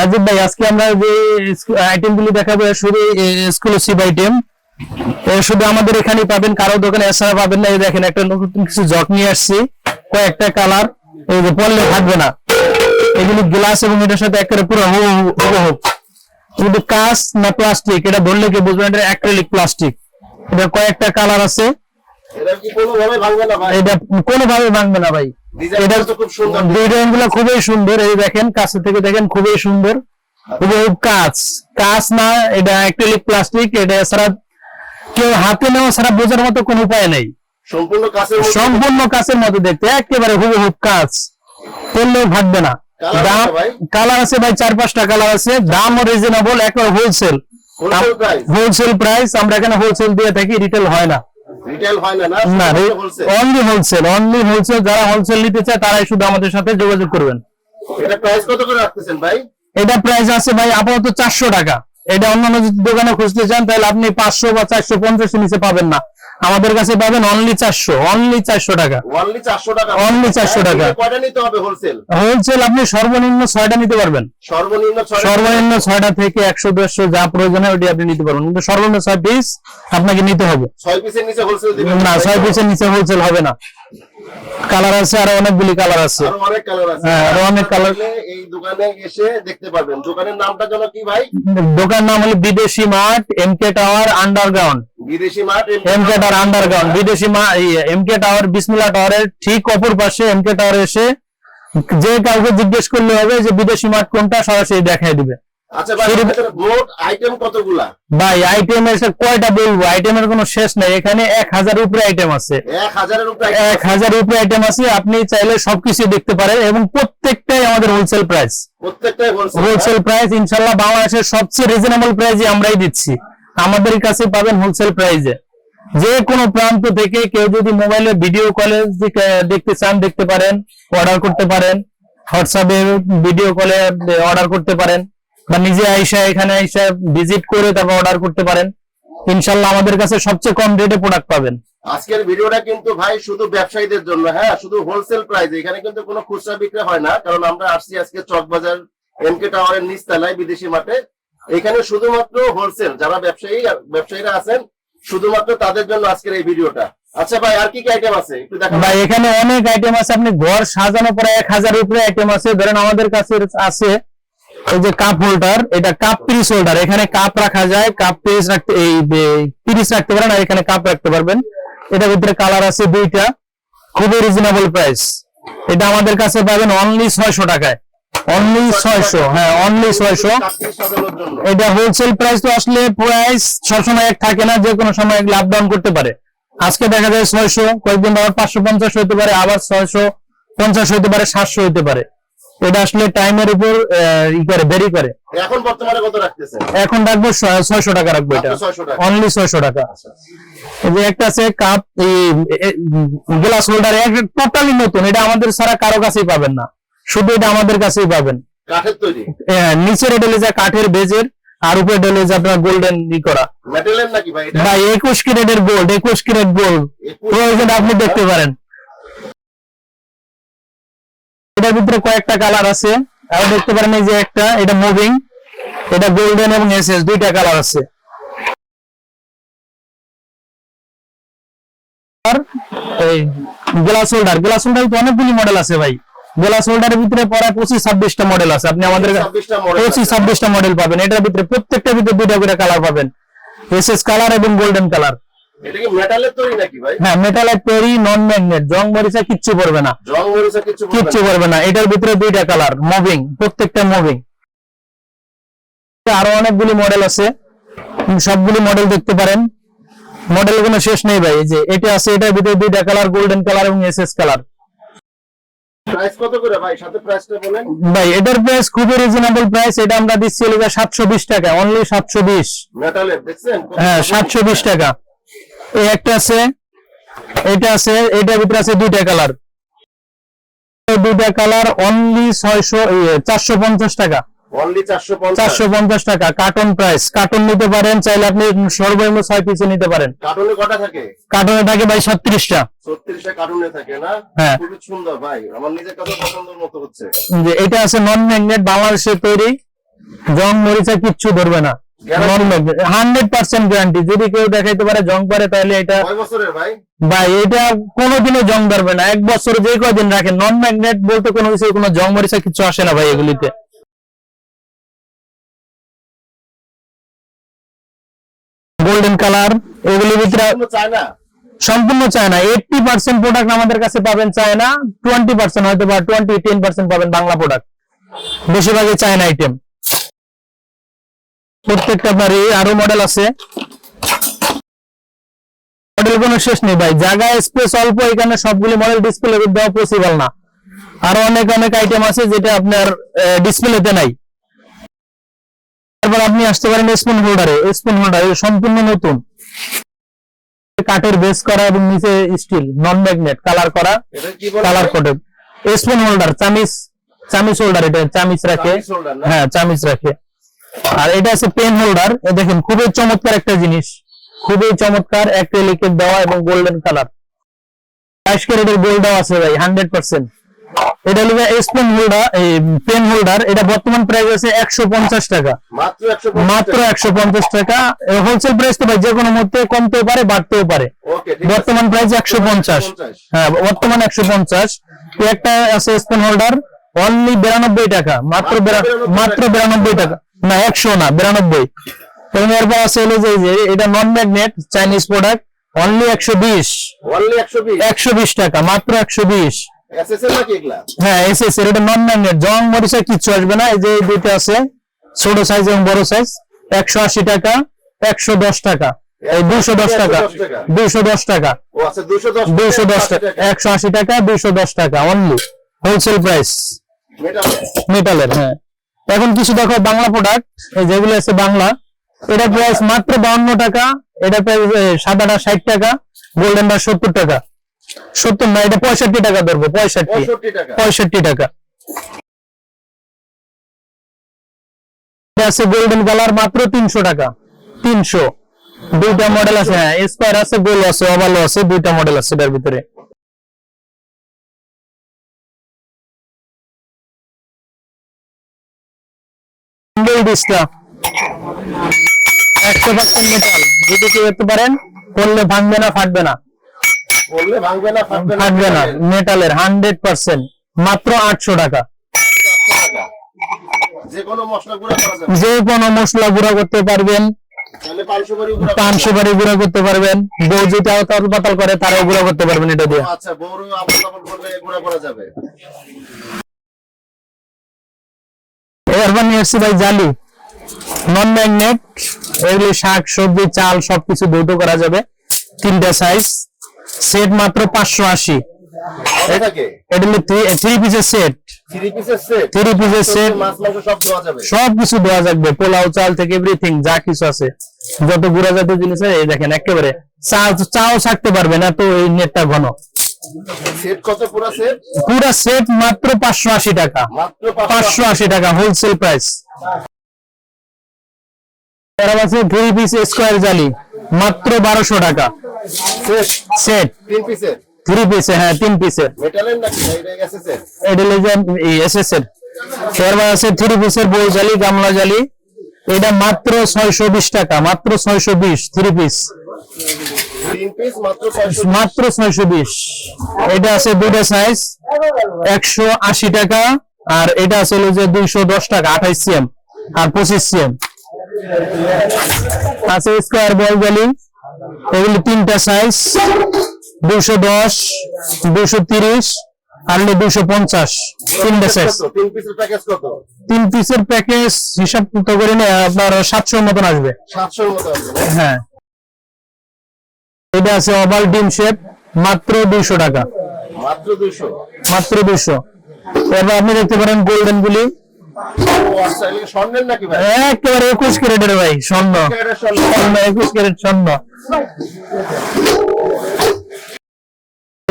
রাজীব ভাই আজকে আমরা যে আইটেম গুলি দেখাবো শুধু এক্সক্লুসিভ আইটেম শুধু আমাদের এখানেই পাবেন কারও দোকানে এছাড়া পাবেন না। এই দেখেন একটা নতুন কিছু জগ নিয়ে আসছি কয়েকটা কালার এই যে পড়লে থাকবে না। এগুলি গ্লাস এবং এটার সাথে একেবারে পুরো হুবহু কিন্তু কাঁচ না প্লাস্টিক এটা ধরলে কি বুঝবেন? এটা অ্যাক্রিলিক প্লাস্টিক এটা কয়েকটা কালার আছে। এটা কি কোনোভাবে ভাঙবে না ভাই। খুবই সুন্দর এই দেখেন কাছে থেকে দেখেন খুবই সুন্দর। কাঁচ কাঁচ না এটা অ্যাক্রিলিক প্লাস্টিক এটা ছাড়া কেউ হাতে নেওয়া ছাড়া বোঝার মতো কোনো উপায় নেই। সম্পূর্ণ কাছের সম্পূর্ণ কাছের মতো দেখতে একেবারে হুবহু কাজ। পড়লেও ভাববে না। দাম কালার আছে ভাই চার পাঁচটা কালার আছে। দাম রিজনেবল একবার হোলসেল হোলসেল প্রাইস আমরা এখানে হোলসেল দিয়ে থাকি রিটেল হয় না। রিটেল হয় না অনলি হোলসেল অনলি হোলসেল যারা হোলসেল নিতে চায় তারাই শুধু আমাদের সাথে যোগাযোগ করবেন। এটা প্রাইস কত করে রাখতেছেন ভাই? এটা প্রাইস আছে ভাই আপাতত চারশো টাকা। এটা অন্যান্য যদি দোকানে খুঁজতে চান তাহলে আপনি পাঁচশো বা চারশো পঞ্চাশ নিচে পাবেন না। আমাদের কাছে পাবেন অনলি চারশো অনলি চারশো টাকা। অনলি 400 টাকা। অনলি চারশো টাকা। কয়টা নিতে হবে হোলসেল হোলসেল আপনি সর্বনিম্ন ছয়টা নিতে পারবেন। সর্বনিম্ন সর্বনিম্ন ছয়টা থেকে একশো দেড়শো যা প্রয়োজন হয় ওটি আপনি নিতে পারবেন। কিন্তু সর্বনিম্ন ছয় পিস আপনাকে নিতে হবে। ছয় পিসের নিচে হোলসেল না ছয় পিসের নিচে হোলসেল হবে না। কালার আছে আরও অনেকগুলি কালার আছে। অনেক কালার আছে। হ্যাঁ, আরও অনেক। চাইলে এই দোকানে এসে দেখতে পারবেন। দোকানের নামটা যেন কি ভাই? দোকান নাম হলো বিদেশি mart M K tower underground বিদেশি mart M K tower. Underground বিদেশি এম কে টাওয়ার বিসমিল্লা টাওয়ারের ঠিক অপর পাশে এম কে টাওয়ার এসে যে কাউকে জিজ্ঞেস করলে হবে যে বিদেশি মাঠ কোনটা সরাসরি দেখাই দিবে। আচ্ছা ভাই মোট আইটেম কতগুলা? ভাই আইটেম এসে কয়টা বলব? আইটেমের কোনো শেষ নাই। এখানে এক হাজার উপরে আইটেম আছে। এক হাজারের উপরে আইটেম আছে। আপনি চাইলে সবকিছু দেখতে পারেন এবং প্রত্যেকটাই আমাদের হোলসেল প্রাইস প্রত্যেকটাই হোলসেল হোলসেল প্রাইস ইনশাল্লাহ বাংলাদেশের সবচেয়ে রিজনেবল প্রাইসে আমরাই দিচ্ছি। আমাদের কাছে পাবেন হোলসেল প্রাইসে যে কোনো প্রান্ত থেকে কেউ যদি মোবাইলে ভিডিও কলে দেখতে চান দেখতে পারেন অর্ডার করতে পারেন। হোয়াটসঅ্যাপে ভিডিও কলে অর্ডার করতে পারেন। বা নিজে আইসা এখানে আইসা ভিজিট করে তারপর অর্ডার করতে পারেন। ইনশাল্লাহ আমাদের কাছে সবচেয়ে কম রেটে প্রোডাক্ট পাবেন। আজকের ভিডিওটা কিন্তু ভাই শুধু ব্যবসায়ীদের জন্য হ্যাঁ শুধু হোলসেল প্রাইস এখানে কিন্তু কোনো খুচরা বিক্রি হয় না কারণ আমরা আসছি আজকে চকবাজার এমকে টাওয়ারের নিচতলায় বিদেশি মাঠে। এখানে শুধুমাত্র হোলসেল যারা ব্যবসায়ী ব্যবসায়ীরা আছেন শুধুমাত্র তাদের জন্য আজকের এই ভিডিওটা। আচ্ছা ভাই আর কি কি আইটেম আছে? একটু দেখান। ভাই এখানে অনেক আইটেম আছে আপনি ঘর সাজানো পরে এক হাজার উপরে আইটেম আছে। ধরেন আমাদের কাছে আছে এই যে কাপ হোল্ডার এটা কাপ পিরিস হোল্ডার এখানে কাপ রাখা যায় কাপ পিস রাখতে, এই পিরিস রাখতে পারেন আর এখানে কাপ রাখতে পারবেন। এটার ভিতরে কালার আছে দুইটা, খুবই রিজনেবল প্রাইস এটা আমাদের কাছে পাবেন অনলি ছয়শো টাকায়। অনলি ছয়শো হ্যাঁ অনলি ছয়শো। এটা হোলসেল প্রাইস তো আসলে প্রাইস সবসময় এক থাকে না, যে কোনো সময় লাভ ডাউন করতে পারে। আজকে দেখা যায় ছয়শো, কয়েকদিন আবার পাঁচশো পঞ্চাশ হতে পারে, আবার ছয়শো পঞ্চাশ হতে পারে, সাতশো হতে পারে। এটা আসলে টাইমের উপর ই করে ভেরি করে। এখন বর্তমানে কত রাখতেছেন এখন রাখব ছয়শো টাকা রাখব এটা। মাত্র 600 টাকা। অনলি ছয়শো টাকা। এই যে একটা আছে কাপ গ্লাস হোল্ডার টোটালি নতুন। এটা আমাদের ছাড়া কারও কাছেই পাবেন না। শুধু এটা আমাদের কাছেই পাবেন। কাঠের তৈরি? আহ, নিচের ডেলে যা কাঠের বেজের আর উপরে ডেলে যে আপনার গোল্ডেন ই করা। মেটেলের নাকি ভাই এটা? ভাই ক্যারেটের গোল্ড একুশ ক্যারেট গোল্ড প্রয়োজন আপনি দেখতে পারেন। এটার ভিতরে কয়েকটা কালার আছে। আর দেখতে পারেন এই যে একটা এটা মুভিং এটা গোল্ডেন এবং এসএস দুইটা কালার আছে। আর এই গ্লাস হোল্ডার গ্লাস হোল্ডার তো অনেকগুলি মডেল আছে ভাই। গ্লাস হোল্ডারের ভিতরে প্রায় পঁচিশ ছাব্বিশটা মডেল আছে। আপনি আমাদের কাছে 26টা model পঁচিশ ছাব্বিশটা মডেল পাবেন। এটার ভিতরে প্রত্যেকটার ভিতরে দুইটা করে কালার পাবেন। এসএস কালার এবং গোল্ডেন কালার এটা কি মেটালের তৈরি নাকি ভাই? হ্যাঁ মেটালাইট তৈরি নন ম্যাগনেট জং মরিচা কিচ্ছু পড়বে না। মরিচা কিচ্ছু পড়বে না। এটার ভিতরে দুইটা কালার মুভিং প্রত্যেকটা মুভিং আরও অনেকগুলি মডেল আছে। সবগুলি মডেল দেখতে পারেন। মডেল কোনো শেষ নেই ভাই যে এটা আছে এটার ভিতরে দুইটা কালার গোল্ডেন কালার এবং এসএস কালার প্রাইস কত করে ভাই? সাথে প্রাইসটা বলেন। ভাই এটার প্রাইস খুবই রিজনেবল প্রাইস এটা আমরা দিচ্ছি হলো সাতশো বিশ টাকা অনলি সাতশো বিশ। মেটালের দেখছেন? হ্যাঁ। সাতশো বিশ টাকা। এই একটা আছে এটা আছে এটার ভিতরে আছে দুইটা কালার। দুইটা কালার অনলি ছয়শো চারশো পঞ্চাশ টাকা। চারশো পঞ্চাশ। টাকা কার্টন প্রাইস কার্টন নিতে পারেন চাইলে আপনি সর্বনিম্ন ছয় পিসে নিতে পারেন। কার্টুনে কটা থাকে? কার্টনে থাকে ভাই ছত্রিশটা। 36টা কার্টুনে থাকে না? হ্যাঁ। খুবই সুন্দর ভাই। আমার নিজের কাছে পছন্দের মতো হচ্ছে। যে এটা আছে নন ম্যাগনেট বাংলাদেশের তৈরি। জং মরিচা কিচ্ছু ধরবে না? হান্ড্রেড পার্সেন্ট গ্যারান্টি যদি কেউ দেখাইতে পারে জং পারে তাহলে এটা ভাই? ভাই এটা কোনোদিনও জং ধরবে না। এক বছর যে কয়দিন নন ম্যাগনেট বলতে কোনো কিছু কোনো জং মরিচা কিছু আসে না ভাই এগুলিতে। গোল্ডেন কালার এগুলির ভিতরে সম্পূর্ণ চায়না? এইটটি পার্সেন্ট প্রোডাক্ট আমাদের কাছে পাবেন চায়না টোয়েন্টি পার্সেন্ট হয়তো বা টোয়েন্টি টেন পার্সেন্ট পাবেন বাংলা প্রোডাক্ট বেশিরভাগই চায়না আইটেম প্রত্যেকটা এই আরও মডেল আছে। মডেল কোনো শেষ নেই ভাই। জায়গা স্পেস অল্প এখানে সবগুলি মডেল ডিসপ্লে দেওয়া পসিবল না। আরও অনেক অনেক আইটেম আছে যেটা আপনার ডিসপ্লেতে নাই। তারপর আপনি আসতে পারেন স্পুন হোল্ডারে স্পুন হোল্ডার সম্পূর্ণ নতুন। কাঠের বেস করা এবং নিচে স্টিল নন ম্যাগনেট কালার করা কালার কোটেড স্পুন হোল্ডার চামিচ চামিচ হোল্ডার এটা চামিচ রাখে? হ্যাঁ চামিচ রাখে। আর এটা আছে পেন হোল্ডার এ দেখেন খুবই চমৎকার একটা জিনিস। খুবই চমৎকার অ্যাক্রিলিকের দেওয়া এবং গোল্ডেন কালার বাইশ ক্যারেটের গোল্ড দেওয়া আছে ভাই হান্ড্রেড পার্সেন্ট এটা হলো স্পুন হোল্ডার পেন হোল্ডার এটা বর্তমান প্রাইস আছে একশো পঞ্চাশ টাকা। মাত্র একশো পঞ্চাশ টাকা। হোলসেল প্রাইস তো ভাই যে কোনো মুহূর্তে কমতেও পারে বাড়তেও পারে। বর্তমান প্রাইস একশো পঞ্চাশ। হ্যাঁ বর্তমান একশো পঞ্চাশ। একটা আছে স্পুন হোল্ডার অনলি বিরানব্বই টাকা মাত্র মাত্র বিরানব্বই টাকা। না একশো না বিরানব্বই। এবং এরপর আছে হলো যে এটা non magnet Chinese product only একশো বিশ। একশো বিশ টাকা মাত্র একশো বিশ। হ্যাঁ এস এস এটা নন ম্যাগনেট জং মরিচা কিচ্ছু আসবে না এই যে এই দুইটা আছে ছোট সাইজ এবং বড় সাইজ একশো আশি টাকা একশো দশ টাকা। এই দুশো দশ টাকা দুশো দশ টাকা। আচ্ছা দুশো দশ টাকা একশো আশি টাকা দুইশো দশ টাকা অনলি হোলসেল প্রাইস মেটালের হ্যাঁ। এখন কিছু দেখো বাংলা প্রোডাক্ট এই যেগুলো আছে বাংলা এটা প্রাইস মাত্র বাউন্ন টাকা এটা প্রাইস সাদাটা ষাট টাকা গোল্ডেনটা সত্তর টাকা। সত্তর না এটা পঁয়ষট্টি টাকা ধরবো পঁয়ষট্টি। পঁয়ষট্টি টাকা। আছে গোল্ডেন কালার মাত্র তিনশো টাকা তিনশো। দুইটা মডেল আছে হ্যাঁ স্কোয়ার আছে গোল আছে ওভালও আছে দুইটা মডেল আছে এটার ভিতরে। সিঙ্গেল ডিসটা একশো পার্সেন্ট মেটাল যদি কেউ করতে পারেন করলে ভাঙবে না ফাটবে না। ফাটবে না মেটালের হান্ড্রেড পার্সেন্ট মাত্র আটশো টাকা। যে কোনো মশলা গুঁড়া করতে পারবেন। পান সুপারি গুঁড়া করতে পারবেন। বউ যেটা তল পাতাল করে তারাও গুঁড়া করতে পারবেন এটা দিয়ে। আচ্ছা করলে গুঁড়া করা যাবে। এরপর নিয়ে এসছি ভাই জালি। নন ম্যাগনেট এগুলি শাক সবজি চাল সবকিছু দ্রুত করা যাবে। তিনটা সাইজ সেট মাত্র পাঁচশো আশি। এটা হলো থ্রি পিসের সেট থ্রি পিসের সেট সবকিছু দেওয়া যাবে। পোলাও চাল থেকে এভরিথিং যা কিছু আছে। যত গুঁড়া জাতীয় জিনিস এই দেখেন একেবারে চা চাও থাকতে পারবে না তো এই নেটটা ঘন। সেট কত পুরো সেট পুরা সেট মাত্র পাঁচশো আশি টাকা। মাত্র পাঁচশো আশি। টাকা হোলসেল প্রাইস এর আছে থ্রি পিস স্কোয়ার জালি মাত্র টাকা। সেট পিসের থ্রি পিসে হ্যাঁ পিসের মেটালের নাকি? এটা এটা এর। আছে পিসের বউ জালি গামলা জালি এটা মাত্র ছয়শো বিশ টাকা মাত্র ছয়শো বিশ থ্রি পিস তিন পিস মাত্র ছয়শো বিশ। এটা আছে দুইটা সাইজ একশো আশি টাকা আর এটা আছে যে দুইশো দশ টাকা আঠাইশ সিএম আর পঁচিশ সিএম আছে স্কোয়ার বল জালি এগুলি তিনটা সাইজ দুইশো দশ দুইশো তিরিশ আর দুইশো পঞ্চাশ তিনটা সাইজ তিন পিসের প্যাকেজ হিসাব তো করে নিয়ে আপনার সাতশোর মতন আসবে। সাতশোর মতো আসবে না? হ্যাঁ। এটা আছে ওভাল ডিম শেপ মাত্র দুইশো টাকা। মাত্র দুইশো? মাত্র দুইশো। এবার আপনি দেখতে পারেন গোল্ডেন গুলি। আচ্ছা একেবারে একুশ ক্যারেটের ভাই স্বর্ণ একুশ ক্যারেট স্বর্ণ।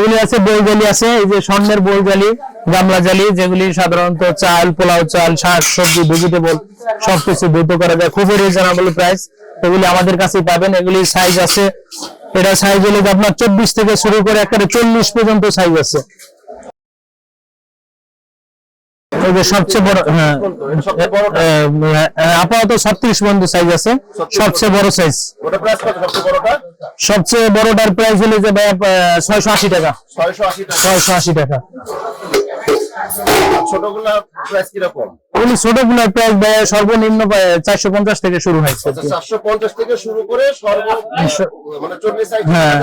এগুলি আছে বই জালি আছে, এই যে স্বর্ণের বই জালি গামলা জালি, যেগুলি সাধারণত চাল, পোলাও চাল, শাক, সবজি, ভেজিটেবল, সবকিছু দ্রুত করা যায় খুবই রিজনেবল প্রাইস এগুলি আমাদের কাছে পাবেন। এগুলি সাইজ আছে। এটা সাইজ হলে আপনার চব্বিশ থেকে শুরু করে একটা চল্লিশ পর্যন্ত সাইজ আছে। সবচেয়ে বড় হ্যাঁ আপাতত ছত্রিশ পর্যন্ত সাইজ আছে। সবচেয়ে বড়। সাইজ সবচেয়ে বড়টার প্রাইস হলো যে আশি ছয়শো আশি টাকা। ছয়শো আশি টাকা। প্রাইস কীরকম? ছোটগুলোর প্রাইস সর্বনিম্ন চারশো পঞ্চাশ থেকে শুরু হয়েছে। আচ্ছা চারশো পঞ্চাশ থেকে শুরু করে সর্ব মানে সাইজ হ্যাঁ।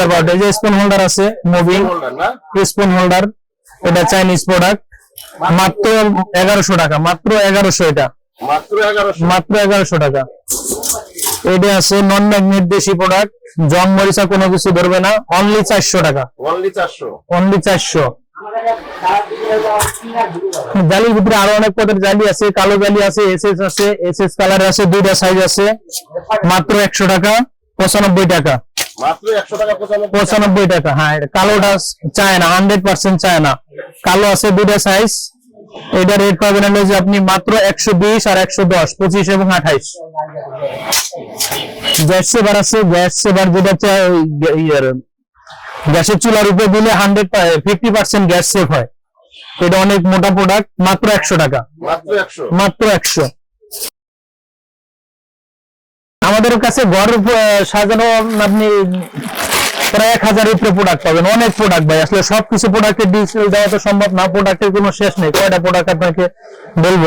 টাকা। যে স্পুন হোল্ডার আছে মুভিং স্পুন হোল্ডার এটা চাইনিজ প্রোডাক্ট মাত্র এগারোশো টাকা মাত্র এগারোশো এটা। মাত্র এগারোশো। টাকা। এটা আছে নন ম্যাগনেট দেশি প্রোডাক্ট জং মরিচা কোনো কিছু ধরবে না অনলি চারশো টাকা। অনলি চারশো। অনলি চারশো। জালির ভিতরে আরও অনেক পদের জালি আছে কালো জালি আছে এস এস আছে এস এস কালার আছে দুইটা সাইজ আছে। মাত্র একশো টাকা পঁচানব্বই টাকা। মাত্র একশো টাকা পঁচানব্বই টাকা। হ্যাঁ কালোটা চায় না হান্ড্রেড পার্সেন্ট চায় না কালো আছে দুটা সাইজ এটা রেট পাবেন হলো যে আপনি মাত্র একশো বিশ আর একশো দশ পঁচিশ এবং আঠাইশ। গ্যাস সেবার আছে গ্যাস সেবার যেটা গে- গ্যাসের চুলার উপরে দিলে hundred fifty percent gas save হয়। এটা অনেক মোটা প্রোডাক্ট মাত্র একশো টাকা। মাত্র একশো। আমাদের কাছে ঘর সাজানো আপনি প্রায় এক হাজার উপরে প্রোডাক্ট পাবেন। অনেক প্রোডাক্ট ভাই আসলে সবকিছু প্রোডাক্টের ডিটেল দেওয়া তো সম্ভব না প্রোডাক্টের কোনো শেষ নেই। কয়টা প্রোডাক্ট আপনাকে বলব?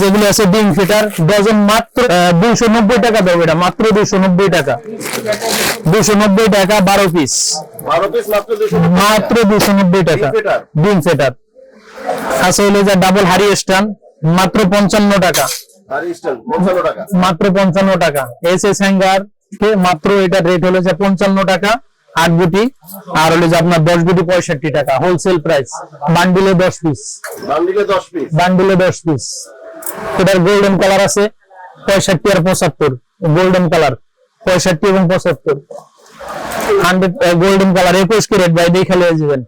যেগুলো আছে ডিম ফিটার ডজন মাত্র দুইশো নব্বই টাকা দেবো এটা মাত্র দুইশো নব্বই টাকা। দুইশো নব্বই টাকা বারো পিস মাত্র দুইশো নব্বই টাকা। ডিম ফিটার? ডিম ফিটার। আছে হলো যে ডাবল হারি স্টান মাত্র পঞ্চান্ন টাকা। মাত্র পঞ্চান্ন টাকা। এস এস হ্যাঙ্গার কে মাত্র এটা রেট হলো যে পঞ্চান্ন টাকা আট গুটি। আর হলো যে আপনার দশ গুটি পঁয়ষট্টি টাকা হোলসেল প্রাইস বান্ডিলে দশ পিস বান্ডিলে দশ পিস বান্ডিলে দশ পিস এটার গোল্ডেন কালার আছে পঁয়ষট্টি আর পঁচাত্তর। গোল্ডেন কালার পঁয়ষট্টি এবং পঁচাত্তর। হান্ড্রেড গোল্ডেন কালার একুশ ক্যারেট বাই দেখে লিয়ে যাবেন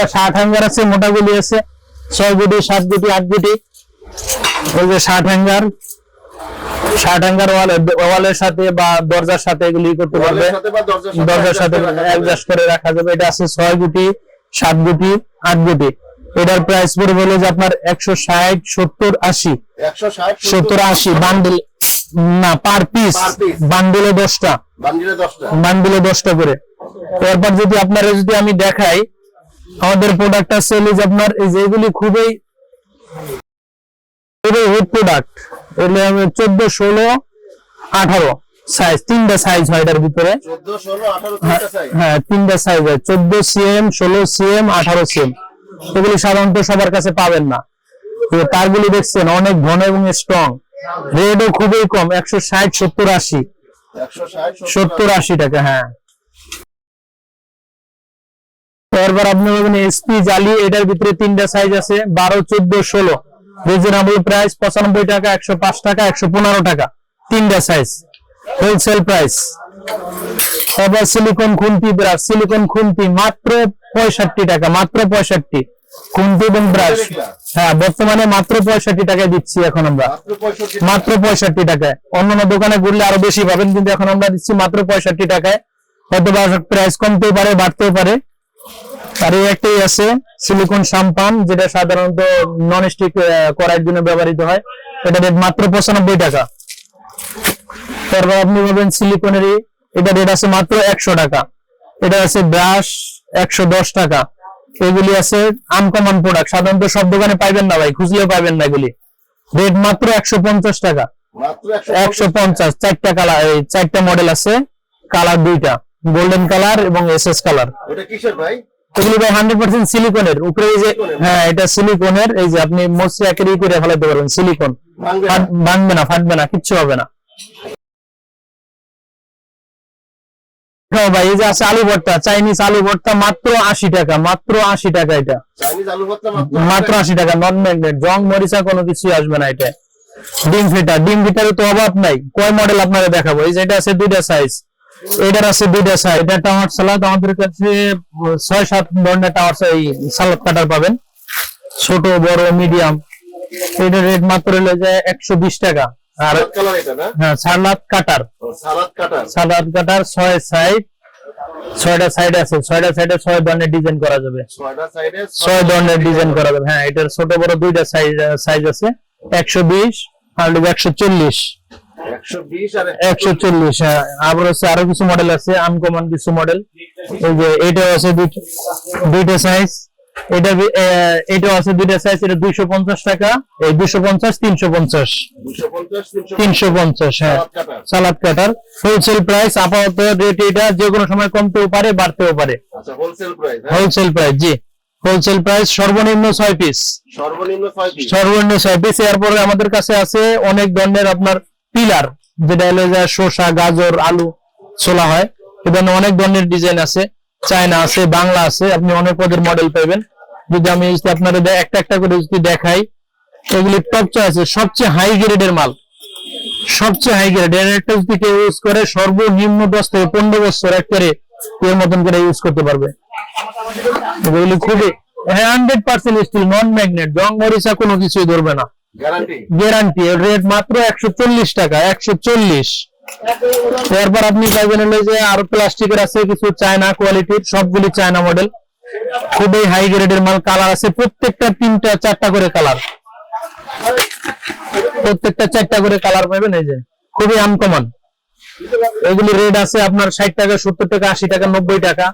এবার ষাট হ্যাঙ্গার আছে আছে। ছয় গুটি সাত গুটি আট গুটি। ওই যে হ্যাঙ্গার হ্যাঙ্গার ওয়ালের সাথে বা দরজার সাথে এগুলি করতে পারবে। দরজার সাথে। অ্যাডজাস্ট করে রাখা যাবে। এটা আছে ছয় গুটি সাত গুটি আট গুটি। এটার প্রাইস পড়বে হলো যে আপনার একশো ষাট সত্তর আশি। একশো সত্তর আশি বান্ডিল না পার পিস বান্ডিলে দশটা। বান্ডিলে দশটা করে। এরপর যদি আপনারা যদি আমি দেখাই আমাদের প্রোডাক্ট আছে আপনার এই যেগুলি খুবই খুবই হিট প্রোডাক্ট এগুলো চোদ্দ ষোলো আঠারো সাইজ তিনটা সাইজ হয় এটার ভিতরে। সাইজ হ্যাঁ তিনটা সাইজ হয়। চোদ্দ সিএম ষোলো সিএম আঠারো সিএম এগুলি সাধারণত সবার কাছে পাবেন না। তারগুলি দেখছেন অনেক ঘন এবং স্ট্রং রেডও খুবই কম একশো ষাট সত্তর আশি। সত্তর আশি টাকা হ্যাঁ। এরপর আপনি পাবেন এসপি জালি এটার ভিতরে তিনটা সাইজ আছে বারো চোদ্দ ষোলো। রিজনেবল প্রাইস পঁচানব্বই টাকা একশো পাঁচ টাকা একশো পনেরো টাকা। তিনটা সাইজ হোলসেল প্রাইস এবার সিলিকন খুন্তি ব্রাশ সিলিকন খুন্তি মাত্র পঁয়ষট্টি টাকা মাত্র পঁয়ষট্টি। খুন্তি এবং ব্রাশ হ্যাঁ বর্তমানে মাত্র পঁয়ষট্টি টাকায় দিচ্ছি এখন আমরা। মাত্র পঁয়ষট্টি মাত্র পঁয়ষট্টি টাকায়। অন্যান্য দোকানে ঘুরলে আরও বেশি পাবেন কিন্তু এখন আমরা দিচ্ছি মাত্র পঁয়ষট্টি টাকায়। হয়তো বা প্রাইস কমতেও পারে বাড়তেও পারে। আর এই একটাই আছে সিলিকন সাম্পান যেটা সাধারণত নন স্টিক করার জন্য ব্যবহৃত হয়। এটা রেট মাত্র পঁচানব্বই টাকা। তারপর আপনি পাবেন সিলিকনেরই এটা রেট আছে মাত্র একশো টাকা। এটা আছে ব্রাশ একশো দশ টাকা। এগুলি আছে আনকমন প্রোডাক্ট সাধারণত সব দোকানে পাইবেন না ভাই খুঁজলেও পাইবেন না এগুলি। রেট মাত্র একশো পঞ্চাশ টাকা। একশো পঞ্চাশ চারটা কালার এই চারটা মডেল আছে। কালার দুইটা। গোল্ডেন কালার এবং এস এস কালার কিসের ভাই? এগুলি ভাই হান্ড্রেড পার্সেন্ট সিলিকনের। উপরে এই যে হ্যাঁ এটা সিলিকনের এই যে আপনি মোস্ট একেরই করে ফেলাতে পারবেন সিলিকন। ভাঙবে না? ফাটবে না কিচ্ছু হবে না। হ্যাঁ ভাই এই যে আছে আলু ভর্তা চাইনিজ আলু ভর্তা মাত্র আশি টাকা মাত্র আশি টাকা এটা। মাত্র আশি টাকা। নন ম্যাগনেট জং মরিচা কোনো কিছু আসবে না এটা। ডিম ফিটার ডিম ফিটারে তো অভাব নাই। কয় মডেল আপনারা দেখাবো? এই যে এটা আছে দুইটা সাইজ এটার আছে দুইটা সাইজ এটা টাওয়ার সালাদ আমাদের কাছে ছয় সাত ধরনের টাওয়ার এই সালাদ কাটার পাবেন। ছোট বড় মিডিয়াম এটার রেট মাত্র হলো যে একশো বিশ টাকা। আর কালার এটা না? হ্যাঁ সালাদ কাটার সালাদ কাটার ছয় সাইড ছয়টা সাইড আছে। ছয়টা সাইডে ছয় ধরনের ডিজাইন করা যাবে। সাইডে ছয় ধরনের ডিজাইন করা যাবে। হ্যাঁ এটার ছোট বড় দুইটা সাইজ সাইজ আছে। একশো বিশ আর একশো চল্লিশ। একশো চল্লিশ হ্যাঁ। আবার হচ্ছে আরও কিছু মডেল আছে আনকমন কিছু মডেল এই যে এটাও আছে দুইটা সাইজ এটা বি- আছে দুইটা সাইজ এটা দুইশো পঞ্চাশ টাকা। এই দুইশো পঞ্চাশ তিনশো পঞ্চাশ। তিনশো তিনশো পঞ্চাশ হ্যাঁ। Salad cutter. হোলসেল প্রাইস আপাতত রেট এটা যে কোনো সময় কমতেও পারে বাড়তেও পারে। আচ্ছা হোলসেল প্রাইস হোলসেল প্রাইস জি। হোলসেল প্রাইস সর্বনিম্ন ছয় পিস সর্বনিম্ন ছয় পিস সর্বনিম্ন ছয় পিস এরপরে আমাদের কাছে আছে অনেক ধরনের আপনার পিলার, যেটা হলো যে শসা, গাজর, আলু ছোলা হয়। এ ধরনের অনেক ধরনের ডিজাইন আছে। চায়না আছে, বাংলা আছে। আপনি অনেক পদের মডেল পাবেন যদি আমি যদি আপনাদের একটা একটা করে যদি দেখাই, এগুলি টপ আছে। সবচেয়ে হাই গ্রেডের মাল। সবচেয়ে হাই গ্রেড একটা যদি কেউ ইউজ করে, সর্বনিম্ন দশ থেকে পনেরো বছর একবারে এর মতন করে ইউজ করতে পারবে। এগুলি খুবই hundred percent steel non magnet জং মরিচা কোনো কিছুই ধরবে না। গ্যারান্টি রেট মাত্র একশো চল্লিশ টাকা, একশো চল্লিশ। এরপর আপনি পাইবেন হলো যে আরও প্লাস্টিকের আছে, কিছু চায়না কোয়ালিটির সবগুলি চায়না মডেল খুবই হাই গ্রেডের মাল কালার আছে প্রত্যেকটা তিনটা, চারটা করে কালার প্রত্যেকটা চারটা করে কালার পাবেন এই যে। খুবই আনকমন এগুলি রেট আছে আপনার ষাট টাকা, সত্তর টাকা, আশি টাকা, নব্বই টাকা।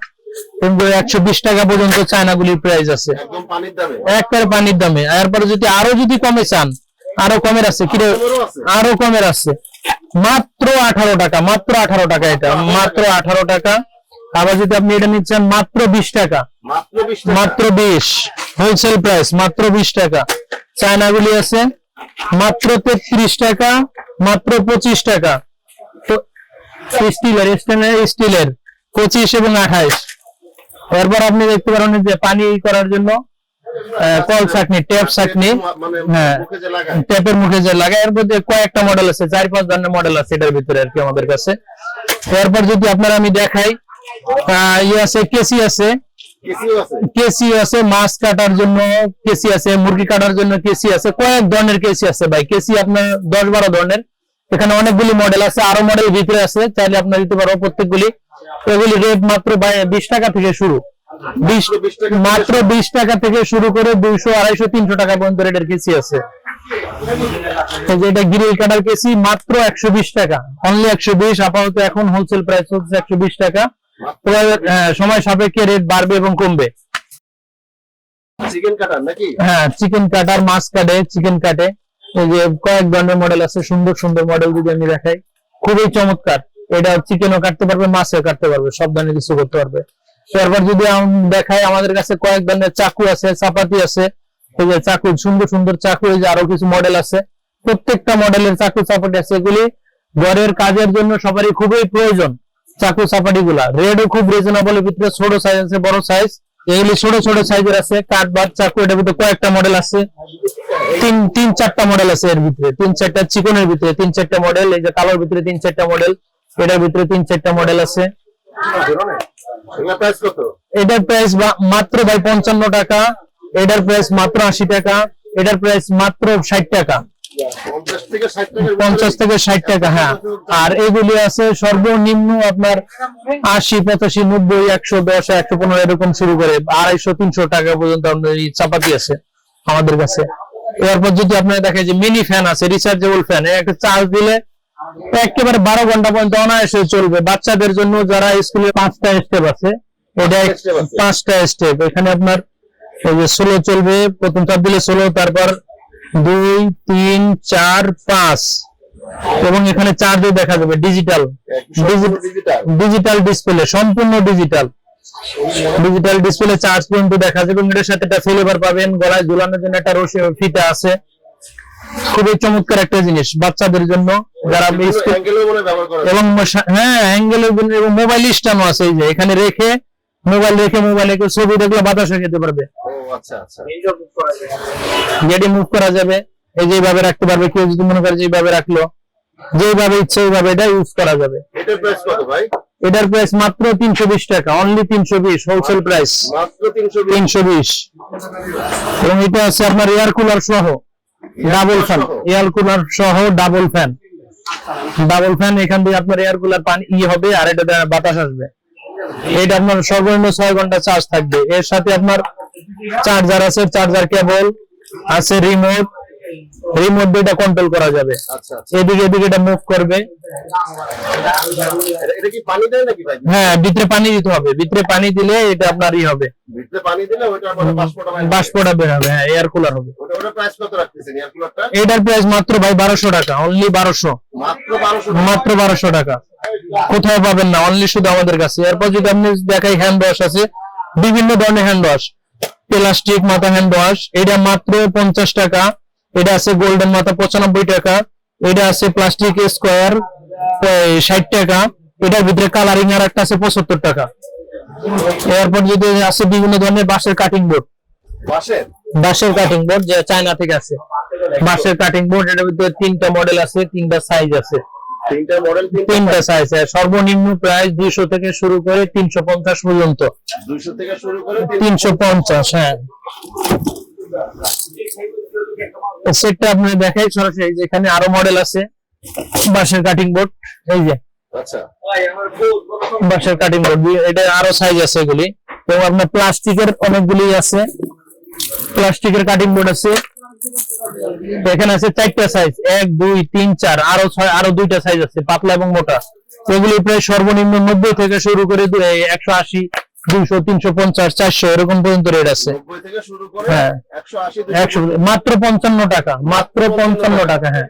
কিন্তু একশো বিশ টাকা পর্যন্ত চায়নাগুলির প্রাইস আছে। একদম পানির দামে। একবার পানির দামে। এরপরে যদি আরও যদি কমে চান আরও কমের আছে কি রে? আরও কমের আছে। মাত্র আঠারো টাকা মাত্র আঠারো টাকা এটা মাত্র আঠারো। টাকা। আবার যদি আপনি এটা নিচ্ছেন মাত্র বিশ টাকা। মাত্র বিশ হোলসেল প্রাইস মাত্র বিশ টাকা। চায়নাগুলি আছে মাত্র তেত্রিশ টাকা মাত্র পঁচিশ টাকা। তো স্টিলের স্টিলের পঁচিশ এবং আঠাইশ। এরপর আপনি দেখতে পারেন যে পানি করার জন্য আহ, কল চাটনি ট্যাপ চাটনি মানে হ্যাঁ মুখে যে লাগায় ট্যাপের মুখে যে লাগায় এর মধ্যে কয়েকটা মডেল আছে চার পাঁচ ধরনের মডেল আছে এটার ভিতরে আর কি আমাদের কাছে। এরপর যদি আপনারা আমি দেখাই আহ, ইয়ে আছে কেসি আছে। কেসিও আছে। কেসি আছে মাছ কাটার জন্য কেসি আছে মুরগি কাটার জন্য কেসি আছে কয়েক ধরনের কেসি আছে ভাই। কেসি আপনার দশ বারো ধরনের। এখানে অনেকগুলি মডেল আছে আরও মডেল ভিতরে আছে চাইলে আপনার দিতে পারব প্রত্যেকগুলি। এগুলি রেট মাত্র বিশ টাকা থেকে শুরু। মাত্র 20 টাকা থেকে মাত্র বিশ টাকা থেকে শুরু করে দুইশো আড়াইশো তিনশো টাকা পর্যন্ত রেটের কেসি আছে। এই যে এটা গ্রিল কাটার কেসি মাত্র একশো বিশ টাকা। অনলি একশো বিশ আপাতত এখন হোলসেল প্রাইস হচ্ছে একশো বিশ টাকা। সময় সাপেক্ষে রেট বাড়বে এবং কমবে। চিকেন কাটার নাকি? হ্যাঁ চিকেন কাটার মাছ কাটে চিকেন কাটে এই যে কয়েক ধরনের মডেল আছে, সুন্দর সুন্দর মডেল যদি আমি দেখাই, খুবই চমৎকার। এটা চিকেনও কাটতে পারবে, মাছও কাটতে পারবে সব ধরনের কিছু করতে পারবে। এরপর যদি দেখাই আমাদের কাছে কয়েক ধরনের চাকু আছে, চাপাতি আছে, এই যে চাকু, সুন্দর সুন্দর চাকু, এই যে আরও কিছু মডেল আছে। প্রত্যেকটা মডেলের চাকু চাপাটি আছে। এগুলি ঘরের কাজের জন্য সবারই খুবই প্রয়োজন, চাকু চাপাটি গুলা রেডও খুব রিজনেবল ভিতরে ছোট সাইজ আছে, বড় সাইজ এগুলি ছোট ছোট সাইজের আছে, কাঠ বাদ চাকু, এটার ভিতরে কয়েকটা মডেল আছে। তিন তিন, চারটা মডেল আছে এর ভিতরে। তিন, চারটা চিকনের ভিতরে, তিন, চারটা মডেল এই যে কালোর ভিতরে তিন, চারটা মডেল এটার ভিতরে তিন, চারটা মডেল আছে। এটার প্রাইস মাত্র ভাই পঞ্চান্ন টাকা, এটার প্রাইস মাত্র আশি টাকা, এটার প্রাইস মাত্র ষাট টাকা। পঞ্চাশ থেকে ষাট টাকা হ্যাঁ। আর এগুলি আছে সর্বনিম্ন আপনার আশি পঁচাশি নব্বই একশো দশ একশো পনেরো এরকম শুরু করে আড়াইশো তিনশো টাকা পর্যন্ত আপনার চাপাতি আছে আমাদের কাছে। এরপর যদি আপনার দেখে যে মিনি ফ্যান আছে রিচার্জেবল ফ্যান একটা চার্জ দিলে একেবারে বারো ঘণ্টা পর্যন্ত অনায়াসে চলবে। বাচ্চাদের জন্য যারা স্কুলে পাঁচটা স্টেপ আছে এটা। পাঁচটা স্টেপ এখানে আপনার ষোলো চলবে প্রথম চাপ দিলে ষোলো তারপর দুই তিন চার পাঁচ। এবং এখানে চার্জও দেখা যাবে ডিজিটাল ডিজিটাল ডিসপ্লে সম্পূর্ণ ডিজিটাল ডিজিটাল ডিসপ্লে চার্জ পর্যন্ত দেখা যাবে এবং এটার সাথে একটা ফ্লেভার পাবেন গলায় ঝুলানোর জন্য একটা রশি ফিতা আছে। খুবই চমৎকার একটা জিনিস বাচ্চাদের জন্য যারা। এবং হ্যাঁ অ্যাঙ্গেলের এবং মোবাইল স্টানো আছে এই যে এখানে রেখে মোবাইল রেখে মোবাইলে ছবি দেখলে বাতাসে খেতে পারবে। আচ্ছা আচ্ছা। মুভ করা যাবে। এই যেভাবে রাখতে পারবে কেউ যদি মনে করে যে এইভাবে রাখল যেভাবে ইচ্ছে এইভাবে এটা ইউজ করা যাবে। এটার প্রাইস কত ভাই? এটার প্রাইস মাত্র তিনশো বিশ টাকা অনলি তিনশো বিশ হোলসেল প্রাইস মাত্র এবং এটা আছে আপনার এয়ার কুলার সহ ডাবল ফ্যান এয়ার কুলার সহ? ডাবল ফ্যান ডাবল ফ্যান এখান দিয়ে আপনার এয়ার কুলার পানি ই হবে আর এটা বাতাস আসবে। এটা আপনার সর্বনিম্ন ছয় ঘণ্টা চার্জ থাকবে। এর সাথে আপনার চার্জার আছে চার্জার কেবল আছে রিমোট রিমোট দিয়ে এটা কন্ট্রোল করা যাবে। আচ্ছা আচ্ছা। এদিকে এদিকে এটা মুভ করবে। এটা- এটা কি পানি দেয় নাকি ভাই? হ্যাঁ ভিতরে পানি দিতে হবে। ভিতরে পানি দিলে এটা আপনার ই হবে। ভিতরে পানি দিলে ওইটা বাষ্পটা বের হবে। হ্যাঁ এয়ার কুলার হবে। ওটা ওটা প্রাইস কত রাখতেছেন এয়ার কুলারটা এটার প্রাইস মাত্র ভাই টাকা অনলি বারোশো। মাত্র টাকা। কোথাও পাবেন না অনলি শুধু আমাদের কাছে। এরপর যদি আপনি দেখাই হ্যান্ড ওয়াশ আছে বিভিন্ন ধরনের হ্যান্ড ওয়াশ প্লাস্টিক মাথা হ্যান্ড ওয়াশ এটা মাত্র পঞ্চাশ টাকা। এটা আছে গোল্ডেন মাথা পঁচানব্বই টাকা। এটা আছে প্লাস্টিক স্কোয়ার ষাট টাকা। এটার ভিতরে কালারিং আর একটা আছে পঁচাত্তর টাকা। এরপর যদি আছে বিভিন্ন ধরনের বাঁশের কাটিং বোর্ড বাঁশের? কাটিং বোর্ড যে চায়না থেকে আছে। বাঁশের কাটিং বোর্ড এটার ভিতরে তিনটা মডেল আছে তিনটা সাইজ আছে। তিনটা মডেল তিনটা সাইজ সর্বনিম্ন প্রাইস দুইশো থেকে শুরু করে তিনশো পঞ্চাশ পর্যন্ত। দুইশো থেকে শুরু করে তিনশো পঞ্চাশ হ্যাঁ। সেটটা আপনি দেখাই সরাসরি এই যে এখানে আরও মডেল আছে। বাঁশের কাটিং বোর্ড এই যে। আচ্ছা। বাঁশের কাটিং বোর্ড এটা আরও সাইজ আছে এগুলি। এবং আপনার প্লাস্টিকের অনেকগুলি আছে। প্লাস্টিকের কাটিং বোর্ড আছে। এখানে আছে চারটা সাইজ এক দুই তিন চার আরও ছয় আরও দুইটা সাইজ আছে পাতলা এবং মোটা। এগুলি প্রায় সর্বনিম্ন নব্বই থেকে শুরু করে একশো আশি দুইশো তিনশো পঞ্চাশ চারশো এরকম পর্যন্ত রেট আছে। হ্যাঁ। একশো মাত্র পঞ্চান্ন টাকা মাত্র পঞ্চান্ন টাকা হ্যাঁ।